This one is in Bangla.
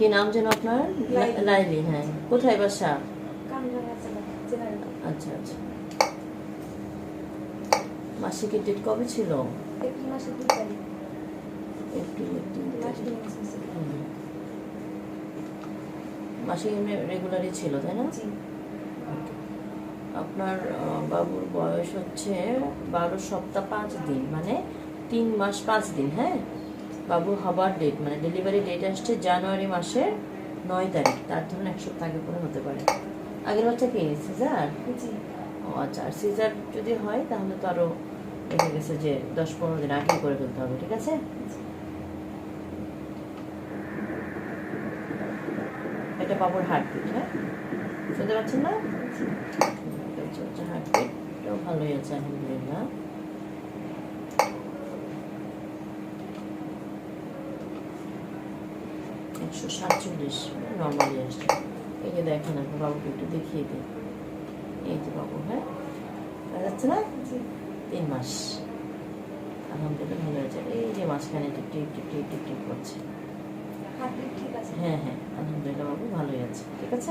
কি নাম যেন আপনার? লাইলি। হ্যাঁ। কোথায় বাসা? আচ্ছা আচ্ছা। মাসিকের ডেট কবে ছিল। মাসিক এমনি রেগুলারই ছিল তাই না? আপনার বাবুর বয়স হচ্ছে বারো সপ্তাহ পাঁচ দিন মানে তিন মাস পাঁচ দিন হ্যাঁ? বাবুর হবার ডেট মানে ডেলিভারি ডেট আসছে জানুয়ারি মাসের নয় তারিখ। তার ধরুন এক সপ্তাহ আগে করে হতে পারে। আগের বাচ্চা কি সিজার ও আচ্ছা আর সিজার যদি হয় তাহলে তো আরও দেখা গেছে যে দশ পনেরো দিন আগে করে ফেলতে হবে ঠিক আছে? এটা বাবুর হার্টবিট হ্যাঁ? শুনতে পাচ্ছেন না? এটা হচ্ছে হচ্ছে হার্টবিট এটাও ভালোই আছে আলহামদুলিল্লাহ। একশো সাতচল্লিশ নর্মালি আসছে এই যে দেখেন আপনি বাবুকে একটু দেখিয়ে দিই। এই যে বাবু হ্যাঁ? যাচ্ছে না? তিন মাস। আলহামদুলিল্লাহ ভালো হয়েছে। এই যে মাঝখানে টিপ টিপ টিপ টিপ টিপ টিপ করছে। হার্টবিট ঠিক আছে? হ্যাঁ হ্যাঁ আলহামদুলিল্লাহ বাবু ভালোই আছে। ঠিক আছে?